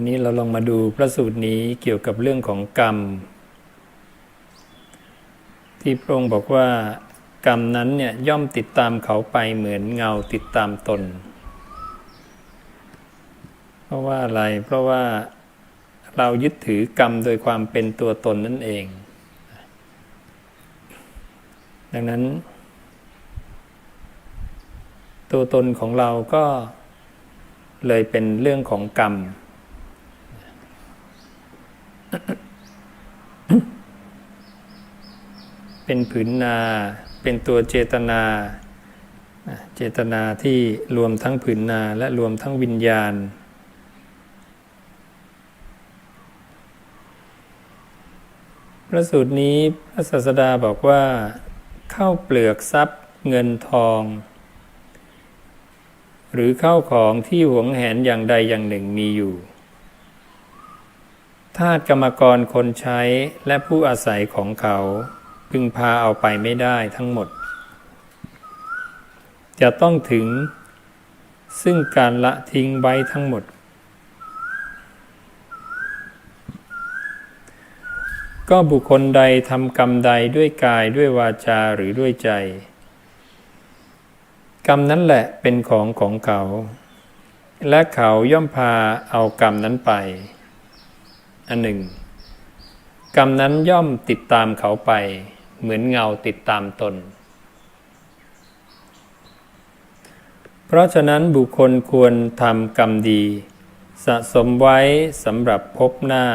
วันนี้เราลองมาดูพระสูตรนี้เกี่ยวกับเรื่องของกรรม ที่พระองค์บอกว่ากรรมนั้นเนี่ยย่อมติดตามเขาไปเหมือนเงาติดตามตน เพราะว่าอะไรเพราะว่าเรายึดถือกรรมโดยความเป็นตัวตนนั่นเอง ดังนั้น ตัวตนของเราก็เลยเป็นเรื่องของกรรม เป็นผืนนา เป็นตัวเจตนา เจตนาที่รวมทั้งผืนนาและรวมทั้งวิญญาณ พระสูตรนี้พระศาสดาบอกว่าเข้าเปลือกทรัพย์เงินทอง หรือเข้าของที่หวงแหนอย่างใดอย่างหนึ่งมีอยู่ ทาสกรรมกรคนใช้และผู้อาศัยของเขา พึงพาเอาไปไม่ได้ทั้งหมด จะต้องถึง ซึ่งการละทิ้งไว้ทั้งหมด ก็บุคคลใดทำกรรมใดด้วยกายด้วยวาจาหรือด้วยใจ กรรมนั้นแหละเป็นของของเขา และเขาย่อมพาเอากรรมนั้นไป อันหนึ่ง กรรมนั้นย่อมติดตามเขาไป เหมือนเงาติดตามตน เพราะฉะนั้นบุคคลควรทำกรรมดี สะสมไว้สำหรับพบหน้า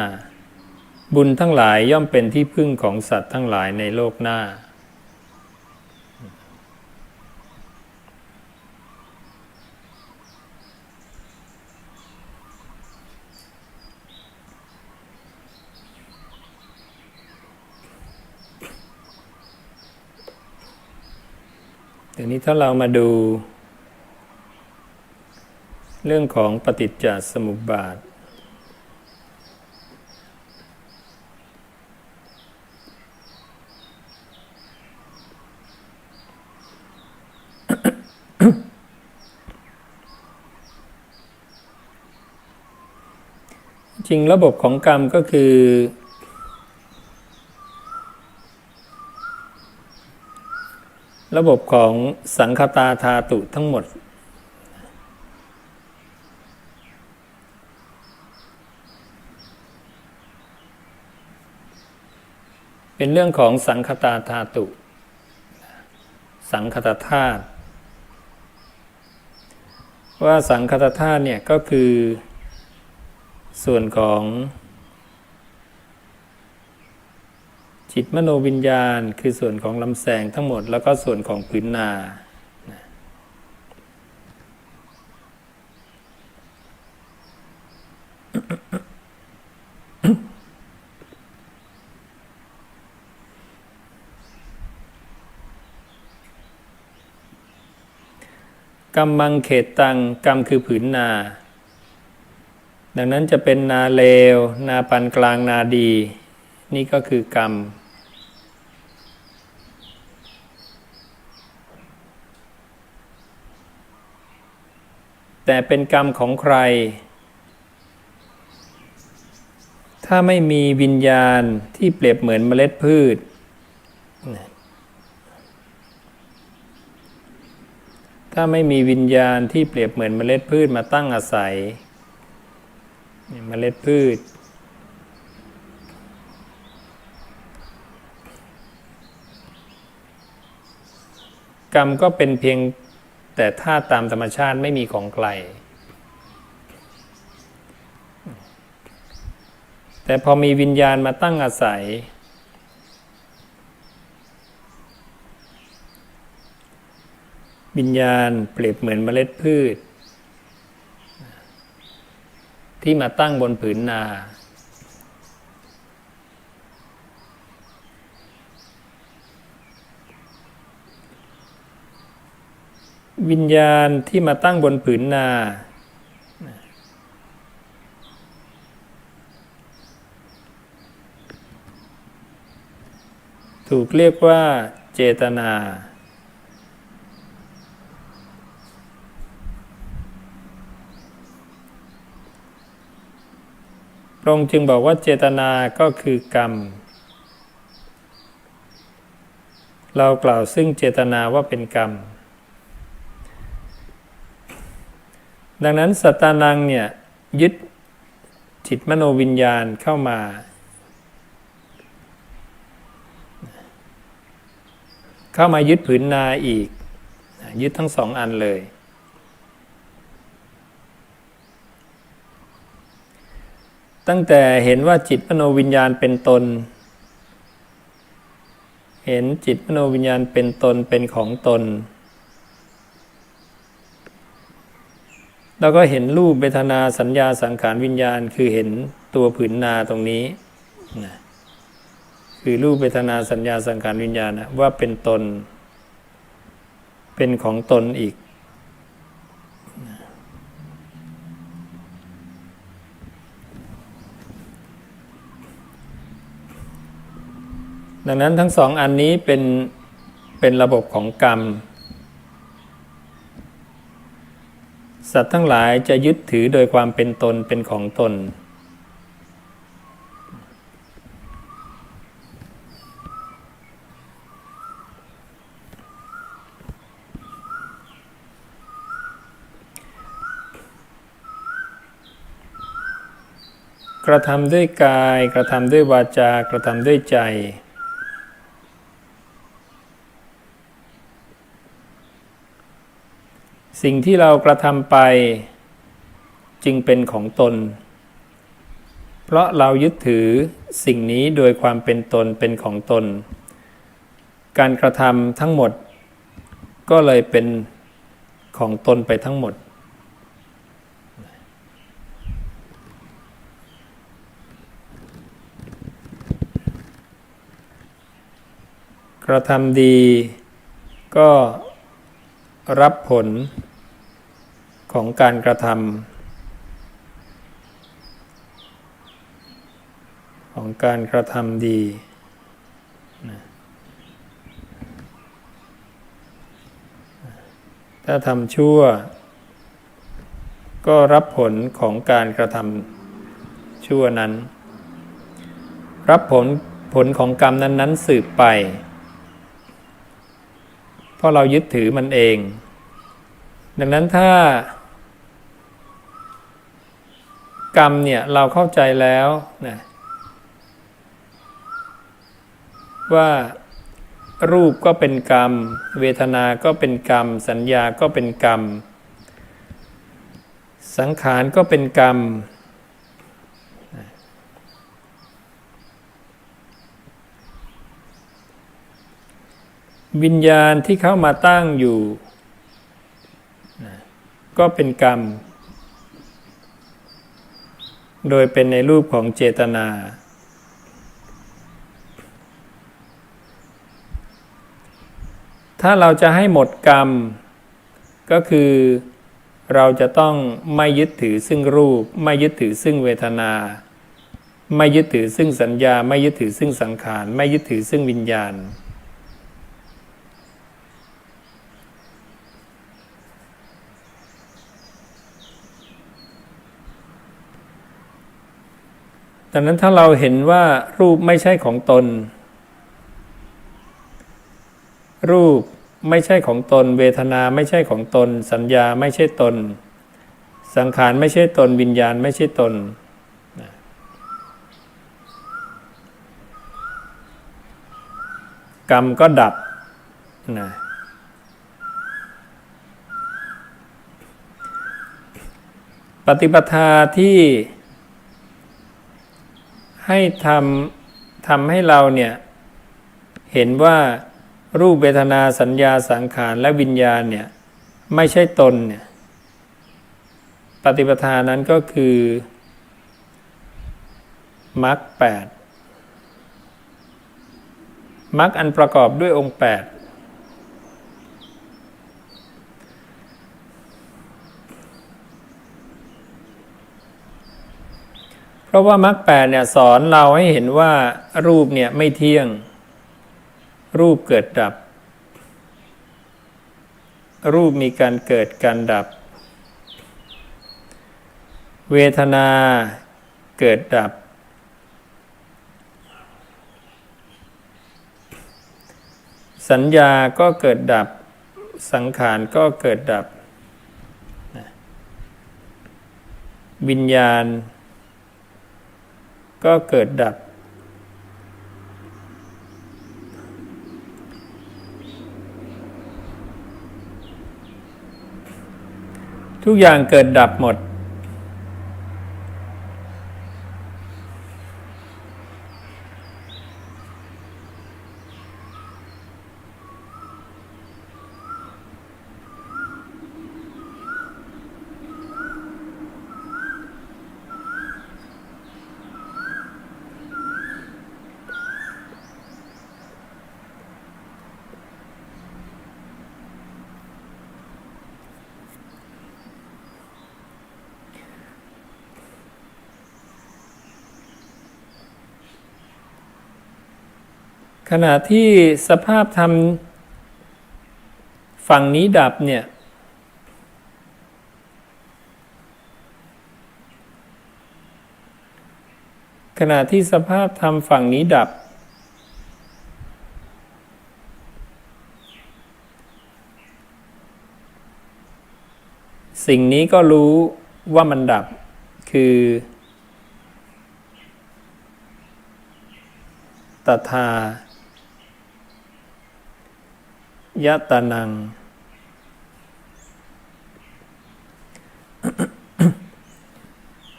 บุญทั้งหลายย่อมเป็นที่พึ่งของสัตว์ทั้งหลายในโลกหน้า ทีนี้ถ้าเรามาดู เรื่องของปฏิจจสมุปบาท จริงระบบของกรรมก็คือ ระบบของสังคตาธาตุทั้งหมด เป็นเรื่องของสังคตาธาตุ สังคตธาตุว่าสังคตธาตุเนี่ยก็คือส่วนของ จิตมโนวิญญาณ คือส่วนของลำแสงทั้งหมด แล้วก็ส่วนของพื้นนากรรมังเขตตังกรรมคือผืนนา ดังนั้นจะเป็นนาเลว นาปานกลางนาดี นี่ก็คือกรรม แต่เป็นกรรมของใคร ถ้าไม่มีวิญญาณที่เปรียบเหมือนเมล็ดพืช ถ้าไม่มีวิญญาณที่เปรียบเหมือนเมล็ดพืชมาตั้งอาศัย เมล็ดพืชกรรมก็เป็นเพียง แต่ธาตุตามธรรมชาติไม่มีของไกล แต่พอมีวิญญาณมาตั้งอาศัย วิญญาณเปรียบเหมือนเมล็ดพืช ที่มาตั้งบนผืนนา วิญญาณที่มาตั้งบนผืนนา ถูกเรียกว่าเจตนาระองค์จึงบอกว่าเจตนาก็คือกรรม เรากล่าวซึ่งเจตนาว่าเป็นกรรม ดังนั้นสัตตานังเนี่ยยึดจิตมโนวิญญาณเข้ามา เข้ามายึดผืนนาอีก ยึดทั้งสองอันเลย ตั้งแต่เห็นว่าจิตมโนวิญญาณเป็นตน เห็นจิตมโนวิญญาณเป็นตนเป็นของตน แล้วก็เห็นรูปเวทนาสัญญาสังขารวิญญาณ คือเห็นตัวผืนนาตรงนี้นะคือรูปเวทนาสัญญาสังขารวิญญาณนะว่าเป็นตน เป็นของตนอีก ดังนั้นทั้งสองอันนี้เป็นเป็นระบบของกรรม สัตว์ทั้งหลายจะยึดถือโดยความเป็นตนเป็นของตน กระทำด้วยกาย กระทำด้วยวาจา กระทำด้วยใจ สิ่งที่เรากระทำไปจึงเป็นของตน เพราะเรายึดถือสิ่งนี้โดยความเป็นตนเป็นของตน การกระทำทั้งหมด ก็เลยเป็นของตนไปทั้งหมด กระทำดีก็ รับผลของการกระทำของการกระทำดีถ้าทำชั่ว ก็รับผลของการกระทำชั่วนั้น รับผลผลของกรรมนั้น ๆ สืบไป ราะเรายึดถือมันเอง ดังนั้นถ้า กรรมเนี่ยเราเข้าใจแล้วนะว่ารูปก็เป็นกรรม เวทนาก็เป็นกรรม สัญญาก็เป็นกรรม สังขารก็เป็นกรรม วิญญาณที่เข้ามาตั้งอยู่ ก็เป็นกรรม โดยเป็นในรูปของเจตนา ถ้าเราจะให้หมดกรรม ก็คือเราจะต้องไม่ยึดถือซึ่งรูป ไม่ยึดถือซึ่งเวทนา ไม่ยึดถือซึ่งสัญญา ไม่ยึดถือซึ่งสังขาร ไม่ยึดถือซึ่งวิญญาณ ดังนั้นถ้าเราเห็นว่ารูปไม่ใช่ของตน รูปไม่ใช่ของตน เวทนาไม่ใช่ของตน สัญญาไม่ใช่ตน สังขารไม่ใช่ตน วิญญาณไม่ใช่ตน กรรมก็ดับนะปฏิปทาที่ ให้ทำทำให้เราเนี่ย เห็นว่ารูปเวทนาสัญญาสังขารและวิญญาณเนี่ย ไม่ใช่ตนเนี่ย ปฏิปทานั้นก็คือมรรคแปดมรรคอันประกอบด้วยองค์แปด เพราะว่ามรรคแปดเนี่ยสอนเราให้เห็นว่ารูปเนี่ยไม่เที่ยง รูปเกิดดับ รูปมีการเกิดการดับ เวทนาเกิดดับ สัญญาก็เกิดดับ สังขารก็เกิดดับ วิญญาณ ก็เกิดดับ ทุกอย่างเกิดดับหมด ขณะที่สภาพธรรมฝั่งนี้ดับเนี่ย ขณะที่สภาพธรรมฝั่งนี้ดับ สิ่งนี้ก็รู้ว่ามันดับคือตถา ยะตานัง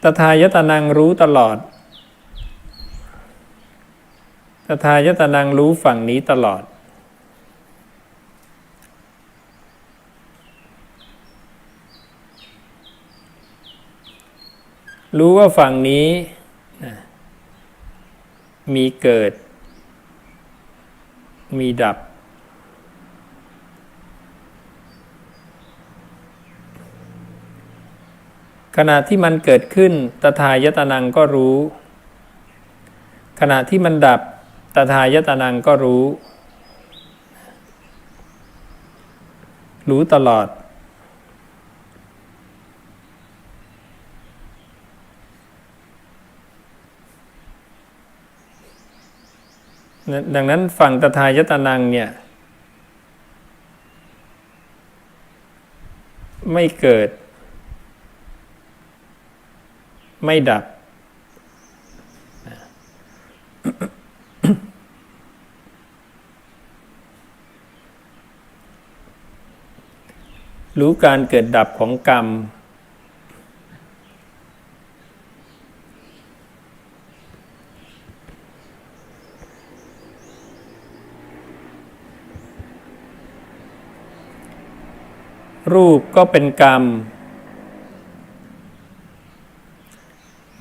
ตถายตานังรู้ตลอด ตถายตานังรู้ฝั่งนี้ตลอด รู้ว่าฝั่งนี้มีเกิด มีดับ ขณะที่มันเกิดขึ้นตถายตนังก็รู้ ขณะที่มันดับตถายตนังก็รู้ รู้ตลอด ดังนั้นฝั่งตถายตนังเนี่ย ไม่เกิด ไม่ดับ รู้การเกิดดับของกรรม รูปก็เป็นกรรม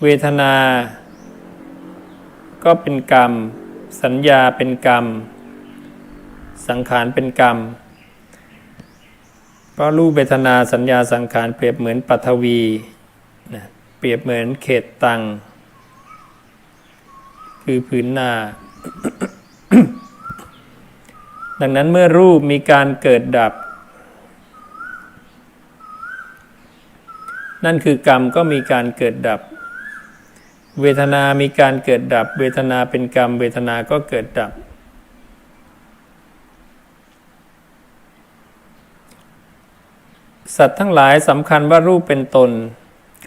เวทนา ก็เป็นกรรม สัญญาเป็นกรรม สังขารเป็นกรรมก็รูปเวทนาสัญญาสังขารเปรียบเหมือนปัทวีนะเปรียบเหมือนเขตตัง คือผืนนา ดังนั้นเมื่อรูปมีการเกิดดับ นั่นคือกรรมก็มีการเกิดดับ เวทนามีการเกิดดับ เวทนาเป็นกรรม เวทนาก็เกิดดับ สัตว์ทั้งหลายสำคัญว่ารูปเป็นตน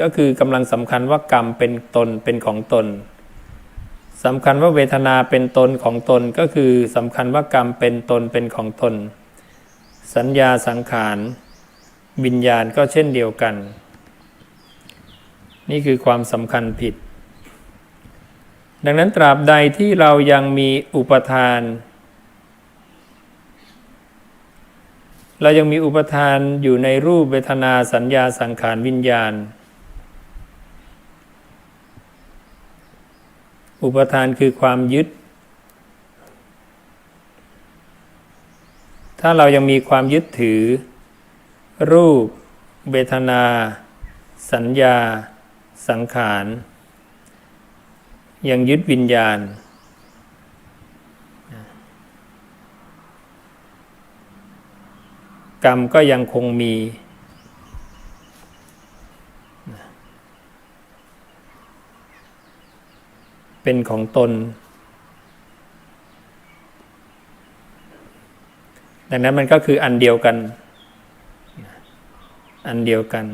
ก็คือกำลังสำคัญว่ากรรมเป็นตนเป็นของตนสำคัญว่าเวทนาเป็นตนของตนก็คือสำคัญว่ากรรมเป็นตนเป็นของตน สัญญาสังขารวิญญาณก็เช่นเดียวกัน นี่คือความสำคัญผิด ดังนั้นตราบใดที่เรายังมีอุปทาน เรายังมีอุปทานอยู่ในรูปเวทนาสัญญาสังขารวิญญาณ อุปทานคือความยึด ถ้าเรายังมีความยึดถือ รูป เวทนา สัญญา สังขาร ยังยึดวิญญาณ กรรมก็ยังคงมี เป็นของตน ดังนั้นมันก็คืออันเดียวกัน อันเดียวกัน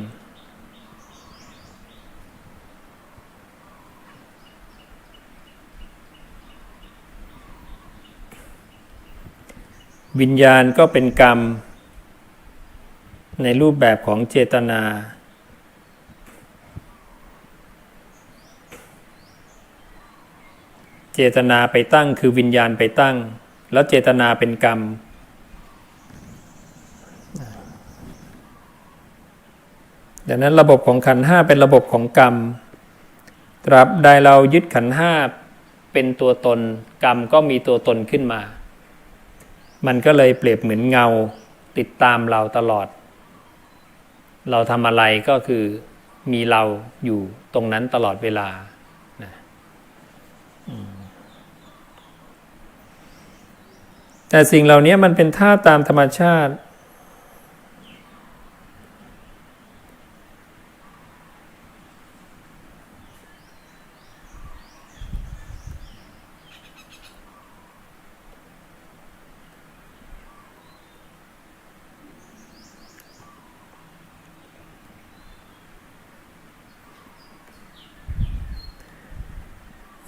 วิญญาณก็เป็นกรรม ในรูปแบบของเจตนา เจตนาไปตั้งคือวิญญาณไปตั้ง แล้วเจตนาเป็นกรรม ดังนั้นระบบของขันห้าเป็นระบบของกรรม ตราบใดเรายึดขันห้าเป็นตัวตน กรรมก็มีตัวตนขึ้นมา มันก็เลยเปรียบเหมือนเงาติดตามเราตลอด เราทำอะไรก็คือมีเราอยู่ตรงนั้นตลอดเวลานะแต่สิ่งเหล่านี้มันเป็นท่าตามธรรมชาติ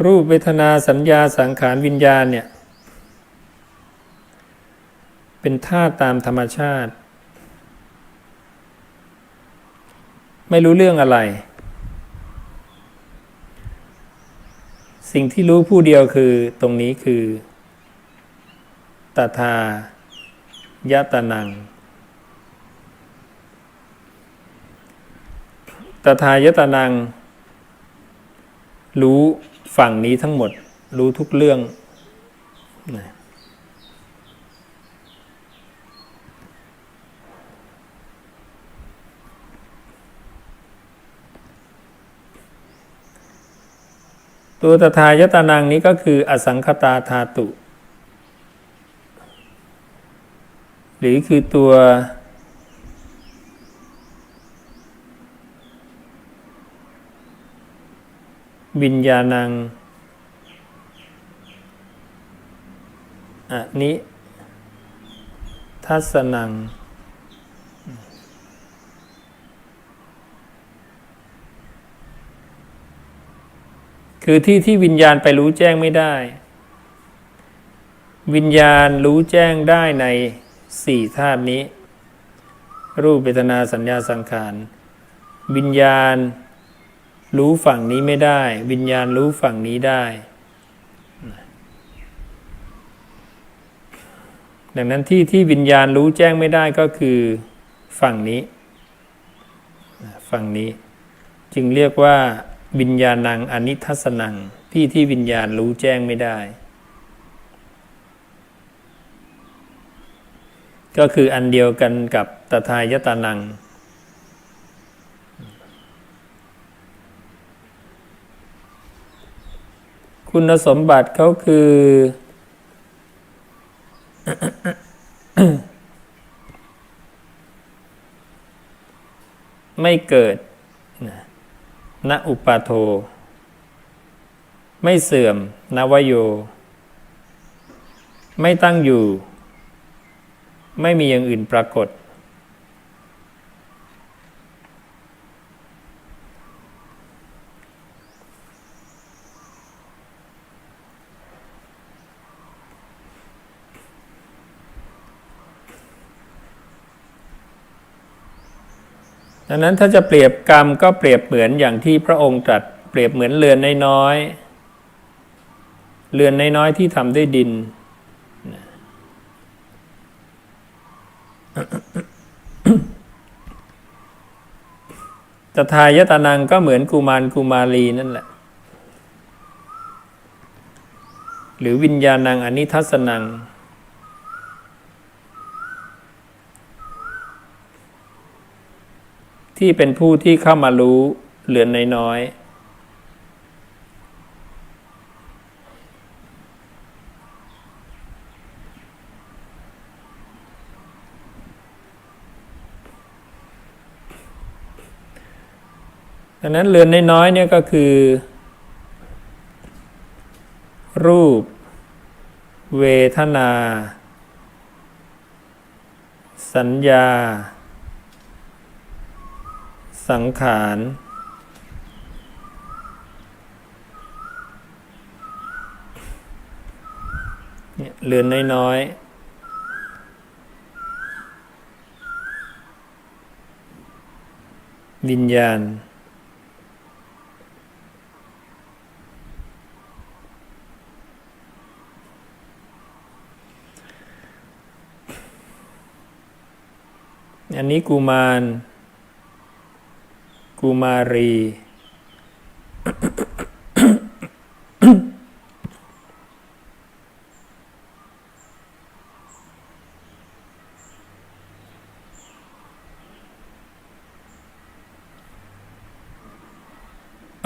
รูปเวทนาสัญญาสังขารวิญญาณเนี่ย เป็นท่าตามธรรมชาติ ไม่รู้เรื่องอะไร สิ่งที่รู้ผู้เดียวคือตรงนี้คือตถายตนังตถายตนัง รู้ ฝั่งนี้ทั้งหมดรู้ทุกเรื่องนะตัวตถายตานังนี้ก็คืออสังคตาธาตุ หรือคือตัว วิญญาณังอันนี้ทัศนัง คือที่ที่วิญญาณไปรู้แจ้งไม่ได้ วิญญาณรู้แจ้งได้ในสี่ธาตุนี้ รูปเวทนาสัญญาสังขาร วิญญาณ รู้ฝั่งนี้ไม่ได้ วิญญาณรู้ฝั่งนี้ได้ ดังนั้นที่ที่วิญญาณรู้แจ้งไม่ได้ก็คือฝั่งนี้ ฝั่งนี้ จึงเรียกว่า วิญญาณังอนิทัศนัง ที่ที่วิญญาณรู้แจ้งไม่ได้ ก็คืออันเดียวกันกับตถายตานัง คุณสมบัติเขาคือ ไม่เกิดณอุปาโท ไม่เสื่อมนวโย ไม่ตั้งอยู่ ไม่มีอย่างอื่นปรากฏ ดังนั้นถ้าจะเปรียบกรรมก็เปรียบเหมือนอย่างที่พระองค์ตรัสเปรียบเหมือนเรือนน้อยๆเรือนน้อยๆที่ทำด้วยดิน ตถายตานังก็เหมือนกุมารกุมารีนั่นแหละ หรือวิญญาณังอนิทัศนัง ที่เป็นผู้ที่เข้ามารู้เหลือนน้อยๆดังนั้นเรือนน้อยๆเนี่ยก็คือ รูป เวทนา สัญญา สังขารเรือนน้อยๆ วิญญาณ อันนี้กุมาร กุมารี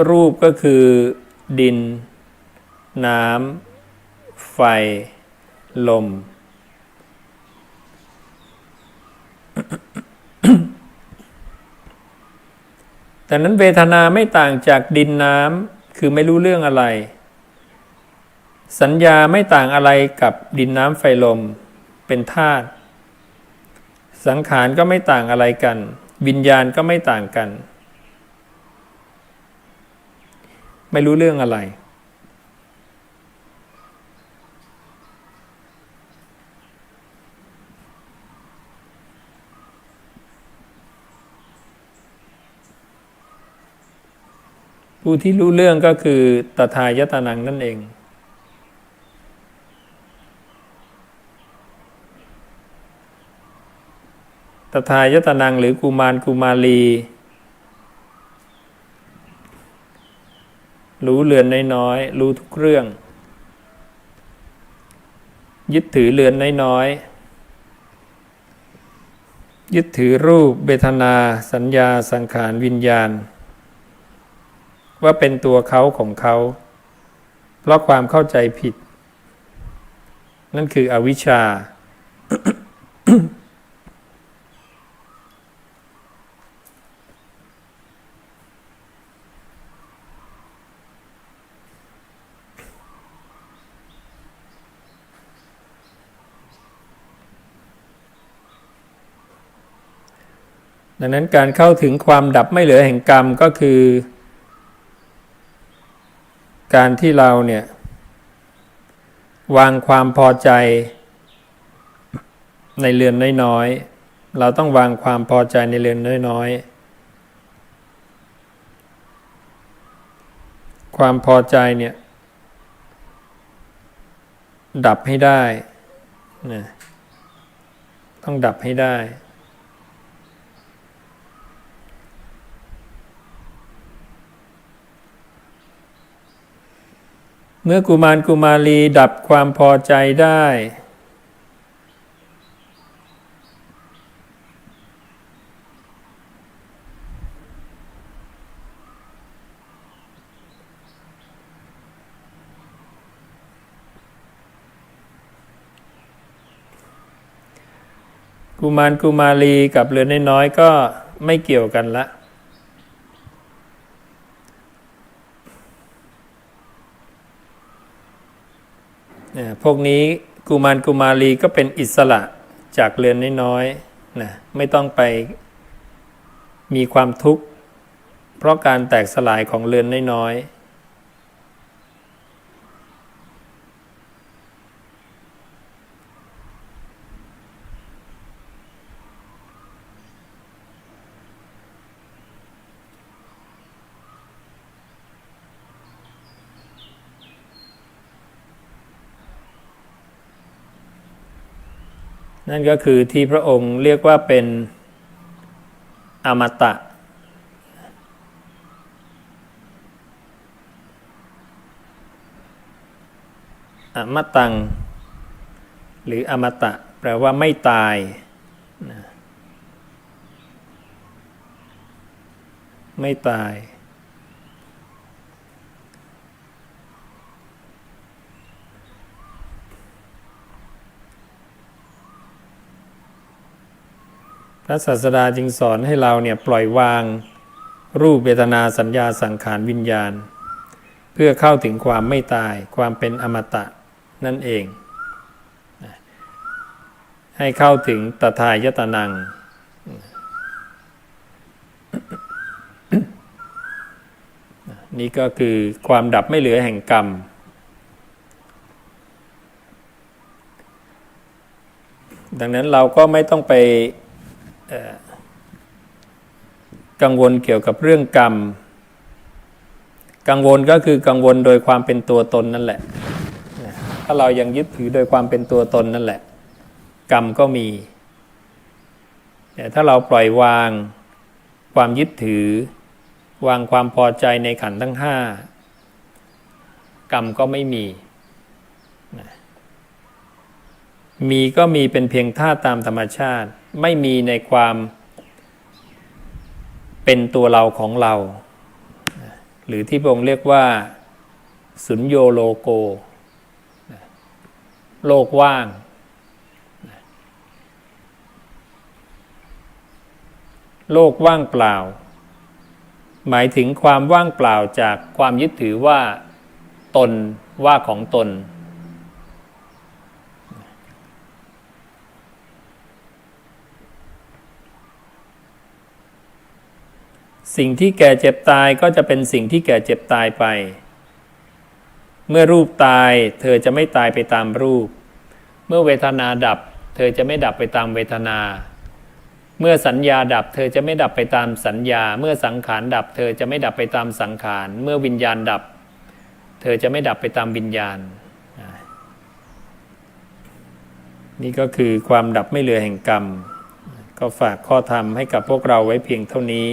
รูปก็คือดิน น้ำ ไฟ ลม แต่นั้นเวทนาไม่ต่างจากดินน้ำคือไม่รู้เรื่องอะไร สัญญาไม่ต่างอะไรกับดินน้ำไฟลม เป็นธาตุสังขารก็ไม่ต่างอะไรกัน วิญญาณก็ไม่ต่างกัน ไม่รู้เรื่องอะไร ผู้ที่รู้เรื่องก็คือตถายตนังนั่นเอง ตถายตนังหรือกุมารกุมารี รู้เรือนน้อยๆรู้ทุกเรื่อง ยึดถือเรือนน้อยๆยึดถือรูปเบทนา สัญญาสังขารวิญญาณ ว่าเป็นตัวเขาของเขา เพราะความเข้าใจผิด นั่นคืออวิชชา ดังนั้นการเข้าถึงความดับไม่เหลือแห่งกรรมก็คือ การที่เราเนี่ยวางความพอใจ ในเรือนน้อยๆ เราต้องวางความพอใจในเรือนน้อยๆ ความพอใจเนี่ยดับให้ได้นะต้องดับให้ได้ เมื่อกุมารกุมารีดับความพอใจได้ กุมารกุมารีกับเรือนน้อยๆก็ไม่เกี่ยวกันละ เนี่ย พวกนี้กุมารกุมารีก็เป็นอิสระจากเรือนน้อยๆนะไม่ต้องไปมีความทุกข์ เพราะการแตกสลายของเรือนน้อยๆ นั่นก็คือที่พระองค์เรียกว่าเป็นอมตะ อมตัง หรืออมตะ แปลว่าไม่ตายนะไม่ตาย พระศาสดาจึงสอนให้เราเนี่ยปล่อยวางรูปเวทนาสัญญาสังขารวิญญาณ เพื่อเข้าถึงความไม่ตายความเป็นอมตะนั่นเอง ให้เข้าถึงตถายตนัง นี่ก็คือความดับไม่เหลือแห่งกรรม ดังนั้นเราก็ไม่ต้องไป กังวลเกี่ยวกับเรื่องกรรม กังวลก็คือกังวลโดยความเป็นตัวตนนั่นแหละ ถ้าเรายังยึดถือโดยความเป็นตัวตนนั่นแหละ กรรมก็มีแต่ถ้าเราปล่อยวางความยึดถือ วางความพอใจในขันทั้งห้ากรรมก็ไม่มีนะ มีก็มีเป็นเพียงท่าตุตามธรรมชาติ ไม่มีในความเป็นตัวเราของเรา หรือที่พระองค์เรียกว่า สุญโยโลโก โลกว่าง โลกว่างเปล่า หมายถึงความว่างเปล่าจากความยึดถือว่า ตนว่าของตน สิ่งที่แก่เจ็บตายก็จะเป็นสิ่งที่แก่เจ็บตายไป เมื่อรูปตาย เธอจะไม่ตายไปตามรูป เมื่อเวทนาดับ เธอจะไม่ดับไปตามเวทนา เมื่อสัญญาดับ เธอจะไม่ดับไปตามสัญญา เมื่อสังขารดับ เธอจะไม่ดับไปตามสังขาร เมื่อวิญญาณดับ เธอจะไม่ดับไปตามวิญญาณ นี่ก็คือความดับไม่เหลือแห่งกรรม ก็ฝากข้อธรรมให้กับพวกเราไว้เพียงเท่านี้